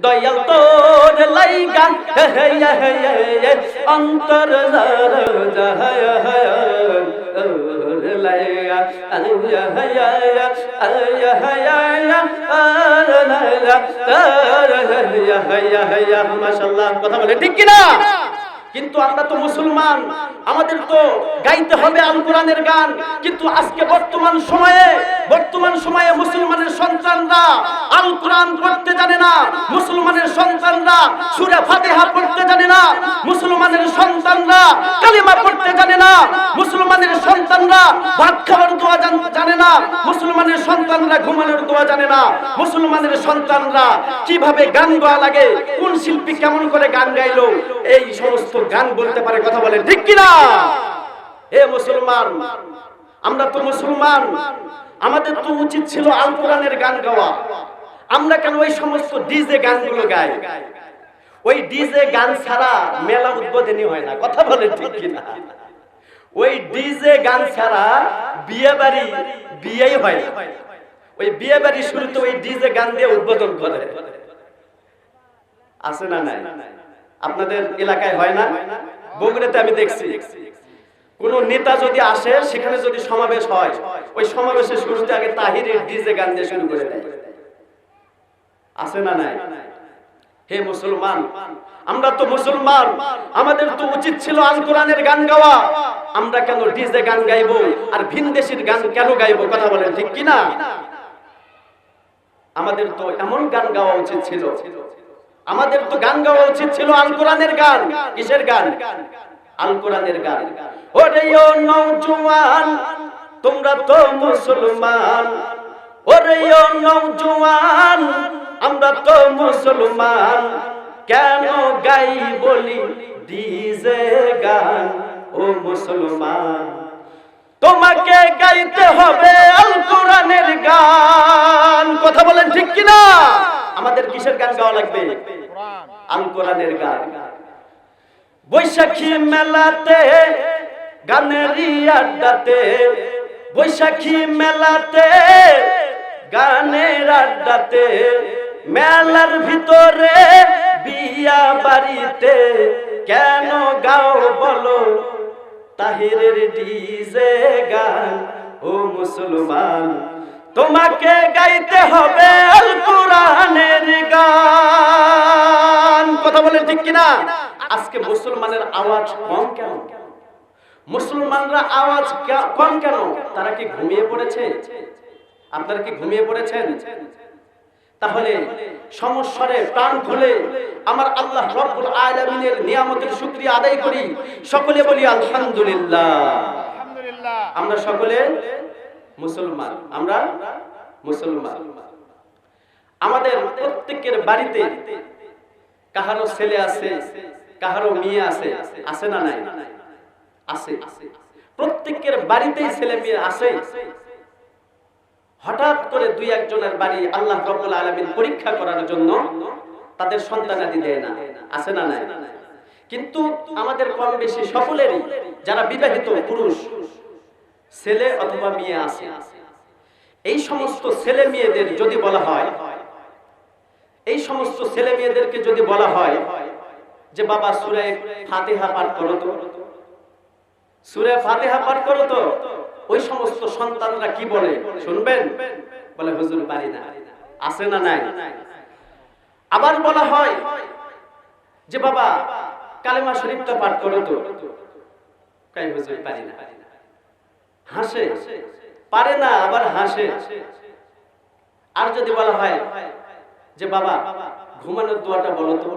দয়াল তোর লাইগা অন্তর মাসাল্লাহ কথা বলে ঠিক কিনা কিন্তু আমরা তো মুসলমান। আমাদের তো গাইতে হবে আল কোরআনের গান। কিন্তু আজকে বর্তমান সময়ে বর্তমান সময়ে মুসলমানের সন্তানরা আল কোরআন পড়তে জানে না। মুসলমানের সন্তানরা সূরা ফাতিহা পড়তে জানে না। মুসলমানের সন্তানরা কালিমা পড়তে জানে না। মুসলমানের সন্তানরা ভাত খাওয়ার দোয়া জানে না। মুসলমানের সন্তানরা ঘুমানোর দোয়া জানে না। মুসলমানের সন্তানরা কীভাবে গান গাওয়া লাগে, কোন শিল্পী কেমন করে গান গাইলো, এই সমস্ত গান বলতে পারে, কথা বলে, ঠিক কিনা? হে মুসলমান, আমরা তো মুসলমান। আমাদের তো উচিত ছিল আল কোরআনের গান গাওয়া। আমরা কেন ওই সমস্ত ডিজে গানগুলো গাই? ওই ডিজে গান ছাড়া মেলা উদ্বোধনী হয় না, কথা বলে, ঠিক কিনা? ওই ডিজে গান ছাড়া বিয়ে বাড়ি বিয়েই হয় না। ওই বিয়ে বাড়ি শুরুতে ওই ডিজে গান দিয়ে উদ্বোধন করে। আছে না নাই? আপনাদের এলাকায় হয় না? বগুড়াতে আমি দেখছি। কোন নেতা যদি আসে, সেখানে যদি সমাবেশ হয়, ওই সমাবেশের শুরুতে আগে তাহিরের ডিজে গান দিয়ে শুরু করে দেয়। আছে না নাই? হে মুসলমান, আমরা তো মুসলমান। আমাদের তো উচিত ছিল আল কোরআনের গান গাওয়া। আমরা কেন ডিজে গান গাইবো আর ভিনদেশির গান কেন গাইবো, কথা বলেন ঠিক কি না আমাদের তো এমন গান গাওয়া উচিত ছিল আমাদের তো গান গাওয়া উচিত ছিল আল কোরআনের গান। কিসের গান? আল কোরআনের গান। ওরে ও নওজোয়ান, তোমরা তো মুসলমান। ওরে ও নওজোয়ান, আমরা তো মুসলমান। কেন গাই বলি ডিজে গান, ও মুসলমান? তোমাকে গাইতে হবে আল কোরআনের গান। কথা বলেন ঠিক কিনা? আমাদের কিসের গান গাওয়া লাগবে? আল কোরআনের গান। বৈশাখী মেলাতে গানেরই আড্ডাতে বৈশাখী মেলাতে গানের আড্ডাতে মেলার ভিতরে বিয়া বাড়িতে কেন গাও বলো? তাহিরের ডিজে গান ও মুসলমান। তোমাকে গাইতে হবে আল কোরআনের গান। কথা বলেন ঠিক কিনা? আজকে মুসলমানের আওয়াজ কম কেন? মুসলমানরা আওয়াজ কম কেন? তারা কি ঘুমিয়ে পড়েছে? আপনারা কি ঘুমিয়ে পড়েছেন? তাহলে সমস্যারে প্রাণ খুলে আমার আল্লাহ রব্বুল আলামিনের নিয়ামতের শুকরিয়া আদায় করি। সকলে বলি আলহামদুলিল্লাহ। আলহামদুলিল্লাহ। আমরা সকলে মুসলমান। আমরা মুসলমান। আমাদের প্রত্যেকের বাড়িতে কাহারো ছেলে আছে, কাহারো মেয়ে আছে আছে না নাই? আছে। প্রত্যেকের বাড়িতেই ছেলে মেয়ে আছে। হঠাৎ করে দুই একজনের বাড়ি আল্লাহ রব্বুল আলামিন পরীক্ষা করার জন্য তাদের সন্তানাদি দেয় না। আছে না নাই? কিন্তু আমাদের কম বেশি সকলেরই যারা বিবাহিত পুরুষ ছেলে অথবা মেয়ে আছে। এই সমস্ত ছেলে মেয়েদের যদি বলা হয়, এই সমস্ত ছেলে মেয়েদেরকে যদি বলা হয় যে বাবা সুরে ফাতিহা পাঠ করো তো, সুরে ফাতিহা পাঠ করো তো, ওই সমস্ত সন্তানরা কি বলে? শুনবেন? বলে, হুজুর পারি না। আছে না নাই? আবার বলা হয় যে বাবা কালেমা শরীফটা পাঠ করো তো। কাই হুজুর পারি না। হাসে, পারে না, আবার হাসে। আর যদি বলা হয় যে, বাবা, ঘুমানোর দোয়াটা বলো তো।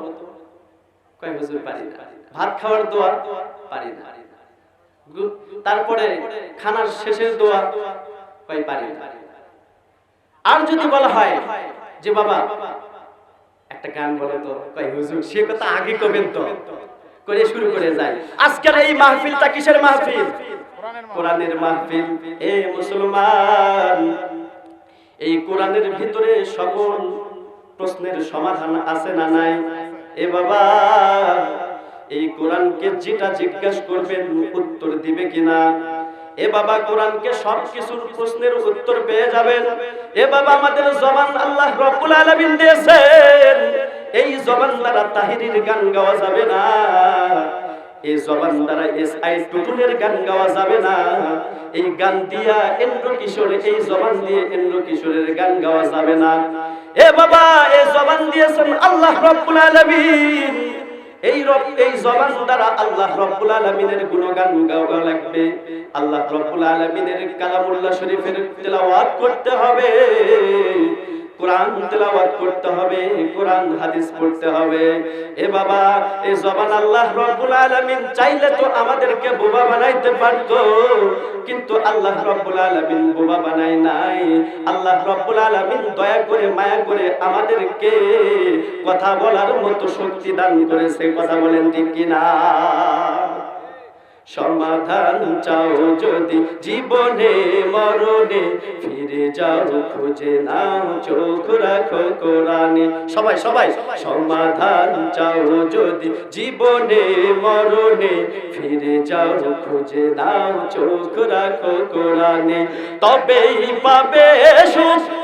কয়, হুজুর, পারি না। ভাত খাওয়ার দোয়া, পারি না। তারপরে খানার শেষের দোয়া, কয়, পারি না। আর যদি বলা হয় যে, বাবা, একটা গান বলে তো। কয়, হুজুর, সে কথা আগে কবেন তো। করে শুরু করে যায়। আজকের এই মাহফিলটা কিসের মাহফিল? কোরআনের মাহফিল। এ মুসলমান, এই কোরআনের ভিতরে সকল প্রশ্নের সমাধান আছে না নাই? এ বাবা, এই কোরআনকে যেটা জিজ্ঞাসা করবেন উত্তর দিবে কিনা? এ বাবা, কোরআনকে সব কিছুর প্রশ্নের উত্তর পেয়ে যাবেন। এ বাবা, আমাদের জবান আল্লাহ রব্বুল আলামিন দিয়েছেন। এই জবান দ্বারা তাহিরির গান গাওয়া যাবে না। এই জবান দ্বারা এস আই টুটুলের গান গাওয়া যাবে না। এই গান দিয়া ইন্দ্র কিশোর, এই জবান দিয়ে ইন্দ্র কিশোরের গান গাওয়া যাবে না। এ বাবা, এই জবান দিয়েছেন আল্লাহ রব্বুল আলামিন। এই রব, এই জবান দ্বারা আল্লাহ রব্বুল আলামিনের গুণগান গাওয়া লাগবে। আল্লাহ রব্বুল আলামিনের কালামুল্লাহ শরীফের তেলাওয়াত করতে হবে। কোরআন তেলাওয়াত করতে হবে, কোরআন হাদিস পড়তে হবে। এ বাবা এই জবান আল্লাহ রব্বুল আলামিন চাইলে তো আমাদেরকে বোবা বানাইতে পারতো, কিন্তু আল্লাহ রব্বুল আলামিন বোবা বানাই নাই। আল্লাহ রব্বুল আলামিন দয়া করে, মায়া করে আমাদেরকে কথা বলার মতো শক্তি দান করেছে। কথা বলেন ঠিক কিনা? সমাধান চাও যদি জীবনে, মরণে। ফিরে যাও, খুঁজে নাও, চোখ রাখো কোরআনে। সবাই সবাই। সমাধান চাও যদি জীবনে, মরণে। ফিরে যাও, খুঁজে নাও, চোখ রাখো কোরআনে। তবেই পাবে সুখ।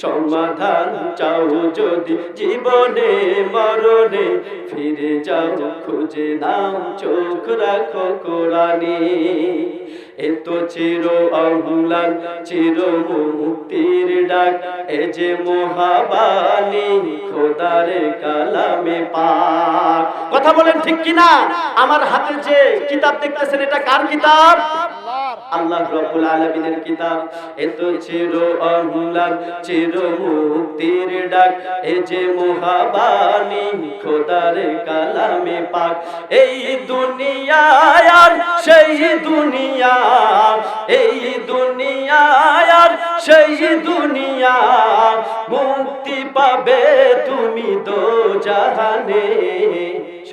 সমাধান চাও যদি জীবনে, মরণে। ফিরে যাও, খুঁজে নাও, চোখ রাখো কোরআনে। এত চির অম্লান চির মুক্তির ডাক। এ যে মহাবাণী, খোদারে কালামে পাক। কথা বলেন ঠিক কিনা? আমার হাতে যে কিতাব দেখতেছেন, এটা কার কিতাব? আল্লাহ রব্বুল আলামিনের কিতাব। এত চির অম্লান চির মুক্তির ডাক। এ যে মহাবাণী খোদার কালামে পাক। এই দুনিয়ায় আর সেই দুনিয়া, এই দুনিয়ায় আর সেই দুনিয়া। মুক্তি পাবে তুমি দো জাহানে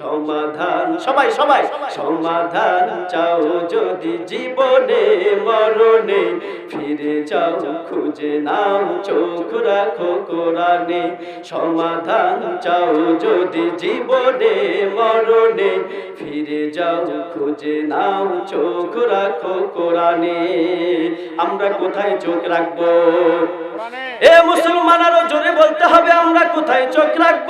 সমাধান সবাই সবাই সমাধান চাও যদি জীবনে মরণে। ফিরে যাও খুঁজে নাও চোখ রাখো কোরআনে। সমাধান চাও যদি জীবনে মরণে। ফিরে যাও খুঁজে নাও চোখ রাখো কোরআনে। আমরা কোথায় চোখ রাখব? এ মুসলমানেরও জোরে বলতে হবে আমরা কোথায় চোখ রাখব?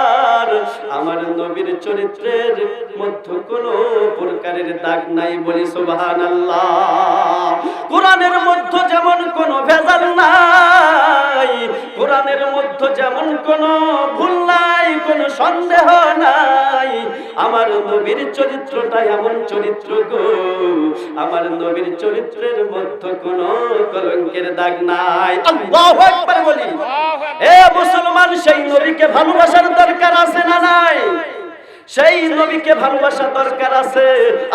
আমার নবীর চরিত্রের মধ্যে কোনো প্রকারের দাগ নাই বলি সোভান কোরআনের মধ্যে যেমন কোনো ভেজাল নাই, কোরআনের মধ্যে যেমন কোনো ভুল নাই কোনো সন্দেহ নাই। আমার নবীর চরিত্রটা এমন চরিত্র গো আমার নবীর চরিত্রের মধ্যে কোন কলঙ্কের দাগ নাই। আল্লাহু আকবার বলি। এ মুসলমান সেই নবীকে ভালোবাসার দরকার আছে না নাই? সেই নবীকে ভালোবাসা দরকার আছে,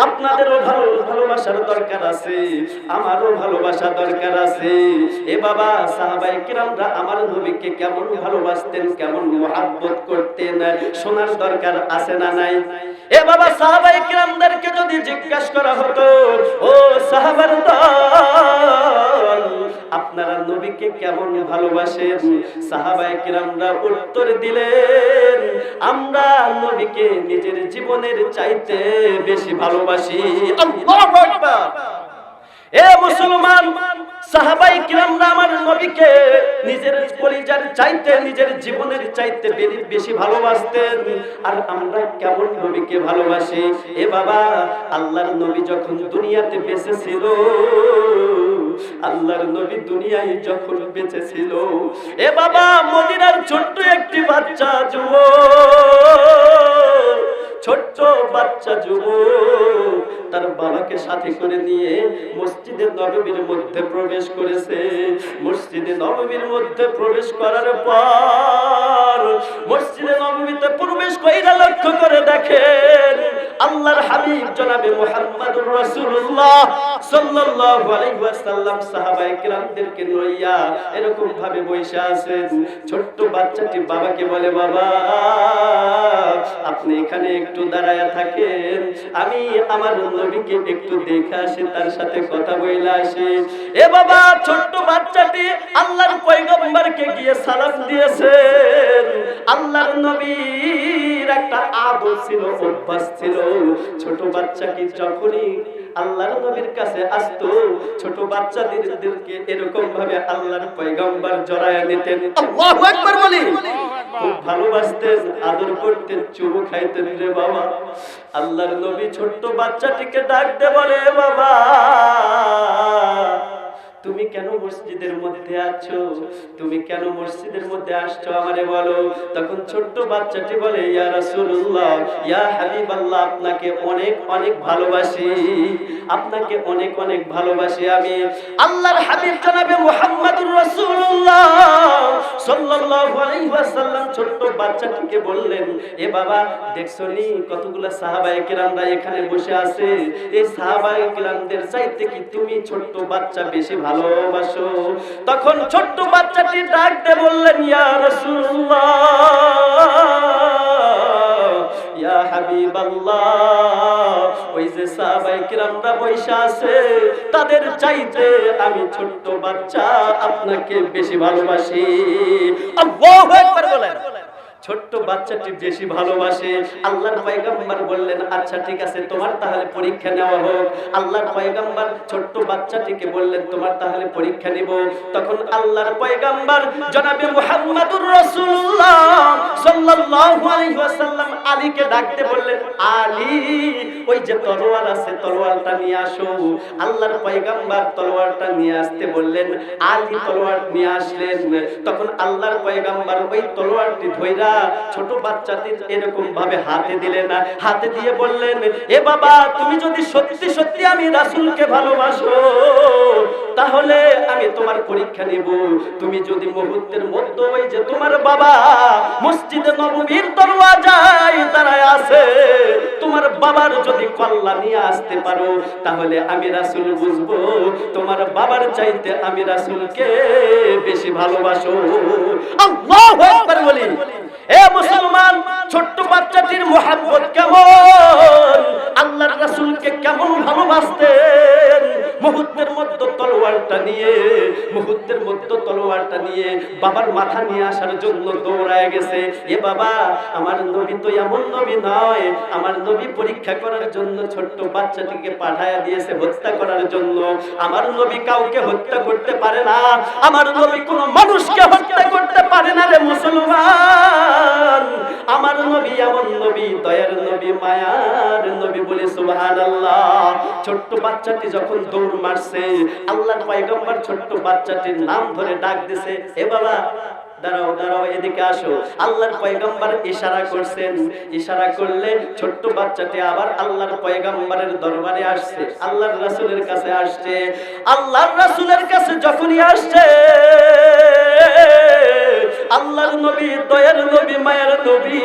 আপনাদেরও ভালো ভালোবাসার দরকার আছে, আমারও ভালোবাসা দরকার আছে। এ বাবা সাহাবাই কিরামরা আমার নবীকে কেমন ভালোবাসতেন, কেমন মহাব্বত করতেন, শোনার দরকার আছে না নাই? এ বাবা সাহাবাই কিরামদেরকে যদি জিজ্ঞাসা করা হতো, ও সাহাবার দল আপনারা নবীকে কেমন ভালোবাসেন? সাহাবায়ে কিরামরা উত্তর দিলেন, আমরা নবীকে নিজের জীবনের চাইতে বেশি ভালোবাসি। এ মুসলমান সাহাবাই কিরামরা আমার নবীকে নিজের কলিজার চাইতে, নিজের জীবনের চাইতে বেশি ভালোবাসতেন। আর আমরা কেমন নবীকে ভালোবাসি? এ বাবা, আল্লাহর নবী যখন দুনিয়াতে বেঁচে ছিল আল্লাহর নবী দুনিয়ায় যখন বেঁচে ছিল এ বাবা মদিনার ছোট্ট একটি বাচ্চা যুবক, ছোট্ট বাচ্চা যুবক তার বাবাকে সাথে করে নিয়ে মসজিদে নববীর মধ্যে প্রবেশ করেছে। মসজিদে নববীর মধ্যে প্রবেশ করার পর মসজিদে নববীতে প্রবেশ কইরা লক্ষ্য করে দেখেন আল্লাহর হাবিব জনাবে মুহাম্মাদুর রাসূলুল্লাহ সাল্লাল্লাহু আলাইহি ওয়াসাল্লাম। সাহাবায়ে কিরামদেরকে লইয়া এরকম ভাবে বসে আছেন। ছোট্ট বাচ্চাটি বাবাকে বলে, বাবা আপনি এখানে একটু দাঁড়ায়া থাকেন। আমি আমার নবীকে একটু দেখে আসি, তার সাথে কথা বইলা আসি। এ বাবা, ছোট্ট বাচ্চাটি আল্লাহর পয়গম্বরকে গিয়ে সালাম দিয়েছেন। আল্লাহর নবীর একটা আদত ছিল ছোট বাচ্চাকে যখনই আল্লাহর নবীর কাছে আসতো, ছোট এরকম ভাবে আল্লাহর পয়গম্বর জড়ায় নিতেন বলি। খুব আদর করতেন চুমু খাইতেন রে বাবা। আল্লাহর নবী ছোট্ট বাচ্চাটিকে ডাকতে বলে বাবা তুমি কেন মসজিদের মধ্যে আছো? তুমি কেন মসজিদের মধ্যে আসছো? আমারে বলো। তখন ছোট্ট বাচ্চাটি বলে, ইয়া রাসূলুল্লাহ, ইয়া হাবিবাল্লাহ, আপনাকে অনেক অনেক ভালোবাসি। আপনাকে অনেক অনেক ভালোবাসি আমি। আল্লাহর হাবিব জনাবে মুহাম্মাদুর রাসূলুল্লাহ সাল্লাল্লাহু আলাইহি ওয়াসাল্লাম ছোট্ট বাচ্চাটিকে বললেন, এ বাবা, দেখছ নি কতগুলা সাহাবায়ে কেরামরা এখানে বসে আছে? এই সাহাবায়ে কেরামদের চাইতে কি তুমি ছোট্ট বাচ্চা বেশি ভালোবাসো। তখন ছোট্ট বাচ্চাটি ডাক দে বললেন ওই যে আছে, তাদের চাইতে আমি ছোট্ট বাচ্চা আপনাকে বেশি ভালোবাসি। ছোট্ট বাচ্চাটি বেশি ভালোবাসে। আল্লাহর পয়গম্বর বললেন আচ্ছা ঠিক আছে, তোমার তাহলে পরীক্ষা নেওয়া হোক। আল্লাহর পয়গম্বর ছোট্ট বাচ্চাটিকে বললেন, তোমার তাহলে পরীক্ষা নিব। তখন আল্লাহর পয়গম্বর জনাবে মুহাম্মাদুর রাসূলুল্লাহ সাল্লাল্লাহু আলাইহি ওয়াসাল্লাম আলীকে ডাকতে বললেন, আলী, ওই যে তলোয়ার আছে, তলোয়ারটা নিয়ে আসো। আল্লাহর পয়গম্বর তলোয়ারটা নিয়ে আসতে বললেন, আলী তলোয়ার নিয়ে আসলেন। তখন আল্লাহর পয়গম্বর ওই তলোয়ারটি ধইরা ছোট বাচ্চাটি এরকম ভাবে হাতে দিলেন না। হাতে দিয়ে বললেন, এ বাবা, তুমি যদি সত্যি সত্যি আমি রাসূলকে ভালোবাসো, তাহলে আমি তোমার পরীক্ষা নিব। তুমি যদি মুহূর্তের মধ্যে ওই যে তোমার বাবা মসজিদে নববীর দরওয়াজায় দাঁড়ায় আছে, তোমার বাবার যদি কল্লা নিয়ে আসতে পারো, তাহলে আমি রাসুল বুঝব, তোমার বাবার চাইতে আমি রাসুলকে বেশি ভালোবাসো। আল্লাহু আকবার বলি। এ মুসলমান, ছোট্ট বাচ্চাটির মোহাব্বত কেমন? আল্লাহর রাসূলকে কেমন ভালোবাসতেন? মুহূর্তের মধ্যে তলোয়ারটা নিয়ে, মুহূর্তের মধ্যে তলোয়ারটা নিয়ে বাবার মাথা নিয়ে আসার জন্য দৌড়ায় গেছে। এ বাবা, আমার নবী তো এমন নবী নয়। আমার নবী পরীক্ষা করার জন্য ছোট্ট বাচ্চাটিকে পাঠায়া দিয়েছে হত্যা করার জন্য। আমার নবী কাউকে হত্যা করতে পারে না। আমার নবী কোনো মানুষকে হত্যা করতে পারে না রে মুসলমান। আমার নবী এমন নবী, দয়ার নবী, মায়ার নবী বলে সুবহানাল্লাহ। ছোট্ট বাচ্চাটি যখন দৌড় মারছে, আল্লাহর পয়গম্বর ছোট্ট বাচ্চাটির নাম ধরে ডাক দিছে, এ বাবা, দাঁড়াও দাঁড়াও, এদিকে আসো। আল্লাহর পয়গম্বর ইশারা করছেন। ইশারা করলে ছোট্ট বাচ্চাটি আবার আল্লাহর পয়গম্বরের দরবারে আসছে, আল্লাহর রাসূলের কাছে আসছে। আল্লাহর রাসূলের কাছে যখনই আসছে আল্লাহর নবী, দয়ার নবী, মায়ের নবী।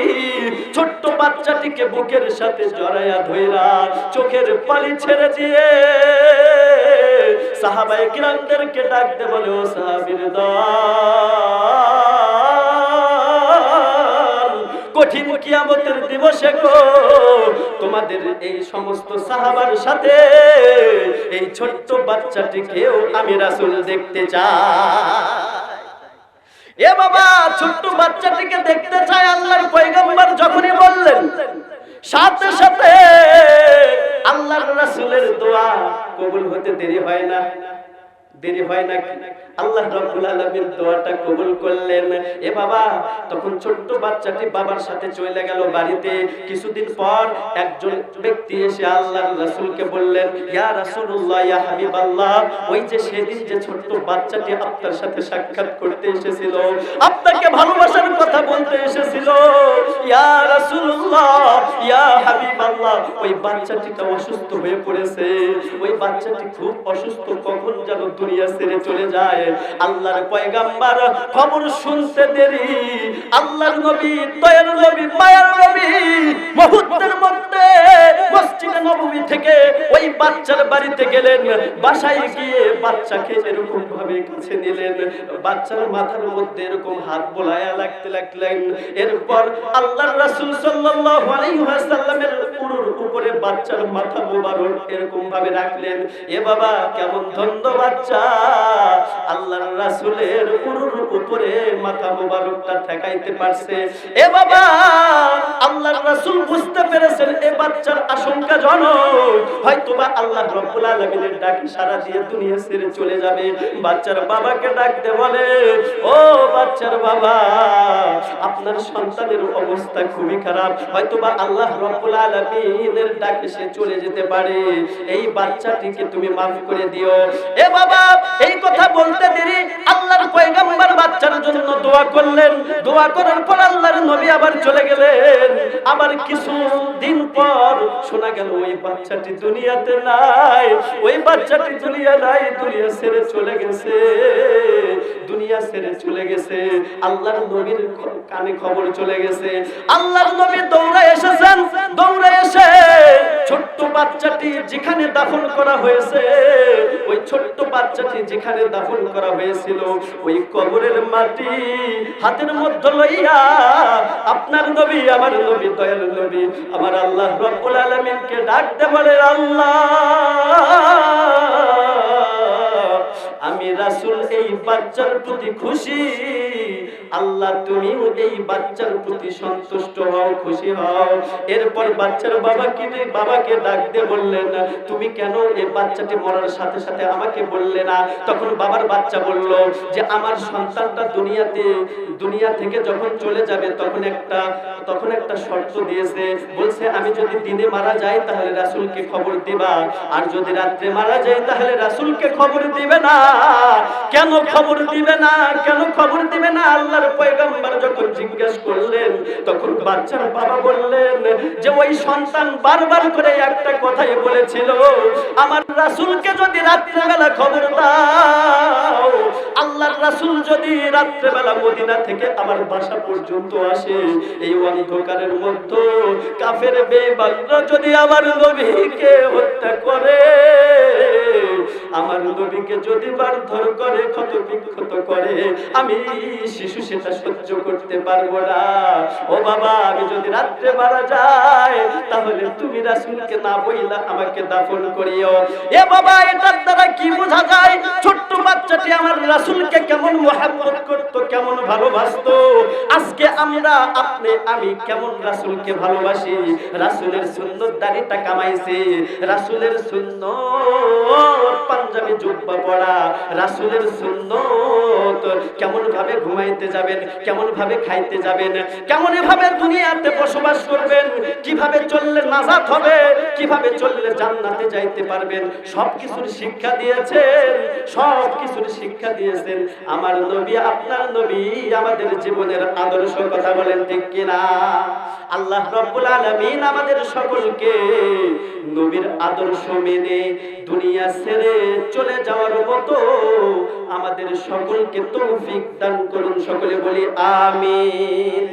ছোট্ট বাচ্চাটিকে বুকের সাথে জড়াইয়া ধইরা চোখের পানি ছেড়ে দিয়ে সাহাবায়ে কিরামদেরকে ডাকতে বলে, ও সাহাবীর দল, কঠিন কিয়ামতের দিবসে গো, তোমাদের এই সমস্ত সাহাবার সাথে এই ছোট্ট বাচ্চাটিকেও আমি রাসূল দেখতে চাই। এ বাবা, ছোট্ট বাচ্চাটিকে দেখতে চায় আল্লাহর পয়গম্বর যখনই বললেন, সাথে সাথে আল্লাহর রাসূলের দোয়া কবুল হতে দেরি হয় না। দেরি হয় না আল্লাহ রাব্বুল আলামিন দোয়াটা কবুল করলেন। এ বাবা, তখন ছোট্ট বাচ্চাটি বাবার সাথে চলে গেল বাড়িতে। কিছুদিন পর একজন ব্যক্তি এসে আল্লাহর রাসূলকে বললেন, ইয়া রাসূলুল্লাহ, ইয়া হাবিবাল্লাহ, ওই যে সেদিন যে বাচ্চাটি আপনার সাথে সাক্ষাৎ করতে এসেছিল, আপনাকে ভালোবাসার কথা বলতে এসেছিল। ইয়া রাসূলুল্লাহ, ইয়া হাবিবাল্লাহ, ওই অসুস্থ হয়ে পড়েছে। ওই বাচ্চাটি খুব অসুস্থ, কখন যেন দুনিয়া ছেড়ে চলে যায়। আল্লাহর পয়গাম্বার খবর শুনতে দেরি। আল্লাহর নবী, দয়ার নবী, মায়ার নবী মুহূর্তের মধ্যে মসজিদ নবমী থেকে ওই বাচ্চার বাড়িতে গেলেন। বাসায় গিয়ে বাচ্চাকে এরকম ভাবে কাছে নিলেন। বাচ্চার মাথার মধ্যে এরকম হাত বোলায়া লাগতে লাগলেন। এরপর আল্লাহর রাসূল সাল্লাল্লাহু আলাইহি ওয়াসাল্লামের পুরুর উপরে বাচ্চার মাথা মোবারক এরকম ভাবে রাখলেন, এ বাবা, কেমন ধন্য বাচ্চা। আল্লাহর রাসূলের পুরুর উপরে মাথা মোবারকটা ঠেকাইতে পারছে। এ বাবা, আল্লাহর রাসূল বুঝতে পেরেছেন, এ বাচ্চার আশঙ্কা জনক। হয়তোবা আল্লাহ রব্বুল আলামিনের ডাকে সারা দিয়ে দুনিয়া ছেড়ে চলে যাবে। বাচ্চার বাবাকে ডাকতে বলে, ও বাচ্চার বাবা, আপনার সন্তানের অবস্থা খুবই খারাপ। হয়তোবা আল্লাহ রব্বুল আলামিনের ডাকে সে চলে যেতে পারে। এই বাচ্চাটিকে তুমি মাফ করে দিও। এ বাবা, এই কথা বলতে দেরি। আল্লাহর পয়গম্বর বাচ্চার জন্য দোয়া করলেন। দোয়া করার পর আল্লাহর নবী আবার চলে গেলেন। আবার কিছু দিন পর শোনা গেল, ওই বাচ্চাটি দুনিয়াতে নাই। ওই বাচ্চাটি দুনিয়া নাই, দুনিয়া ছেড়ে চলে গেছে। দুনিয়া ছেড়ে চলে গেছে। আল্লাহর নবীর কানে খবর চলে গেছে। আল্লাহর নবী দৌড়ে এসেছেন। দৌড়ে এসে ছোট্ট বাচ্চাটি যেখানে দাফন করা হয়েছে, ওই ছোট্ট বাচ্চাটি যেখানে দাফন করা হয়েছিল, ওই কবরের মাটি হাতের মধ্যে লইয়া, আপনার নবী, আমার নবী, দয়াল নবী, আমার আল্লাহ রব্বুল আলামিনকে ডাকতে বলে আল্লাহ, আমি রাসূল এই বাচ্চার প্রতি খুশি। আল্লাহ তুমিও এই বাচ্চার প্রতি সন্তুষ্ট হও, খুশি হও। এরপর বাচ্চার বাবাকে বাবাকে ডাক দিয়ে বললেন, তুমি কেন এই বাচ্চাটি মরার সাথে সাথে আমাকে বললে না? তখন বাবার বাচ্চা বলল যে, আমার সন্তানটা দুনিয়াতে, দুনিয়া থেকে যখন চলে যাবে, তখন একটা তখন একটা শর্ত দিয়েছে। বলছে, আমি যদি দিনে মারা যাই, তাহলে রাসূলকে খবর দিবা। আর যদি রাত্রে মারা যাই, তাহলে রাসূলকে খবর দিবে না। কেন খবর দিবে না? কেন খবর দিবে না? আল্লাহর পয়গম্বর যখন জিজ্ঞেস করলেন, তখন বাচ্চার বাবা বললেন, যে ওই সন্তান বারবার করে একটা কথাই বলেছিল, আমার রাসূলকে যদি রাত্রেবেলা খবর দাও, আল্লাহর রাসূল যদি রাত্রেবেলা মদিনা থেকে আমার বাসা পর্যন্ত আসে, এই অন্ধকারের মধ্যে কাফের বেবালরা যদি আমার নবীকে আমার নবীকে যদি মারধর করে, ক্ষত বিক্ষত করে, আমি শিশু সেটা সহ্য করতে পারব না। ও বাবা, আমি যদি রাত্রে মারা যাই, তাহলে তুমি রাসূলকে না বইলা আমাকে দাফন করিও। এ বাবা, এটার দ্বারা কি বোঝা যায়? ছোট্ট বাচ্চাটি আমার রাসূলকে কেমন মহব্বত করত, কেমন ভালোবাসতো? আজকে আমরা, আপনি, আমি কেমন রাসূলকে ভালোবাসি? রাসূলের সুন্দর দাড়িটা কামাইছে। রাসুলের সুন্দর পাঞ্জাবি জুব্বা পরা রাসূলের সুন্নত কেমন ভাবে ঘুমাইতে যাবেন কেমন ভাবে খাইতে যাবেন কেমন ভাবে দুনিয়াতে বসবাস করবেন, কীভাবে চললে নাজাত হবে, কীভাবে চললে জান্নাতে যাইতে পারবেন সব কিছুর শিক্ষা দিয়েছেন সব কিছুর শিক্ষা দিয়েছেন। আমার নবী, আপনার নবী আমাদের জীবনের আদর্শ কথা বলেন ঠিক কিনা? আল্লাহ রব্বুল আলামিন আমাদের সকলকে নবীর আদর্শ মেনে দুনিয়া ছেড়ে চলে যাওয়ার মতো আমাদের সকলকে তৌফিক দান করুন। সকলে বলি আমিন।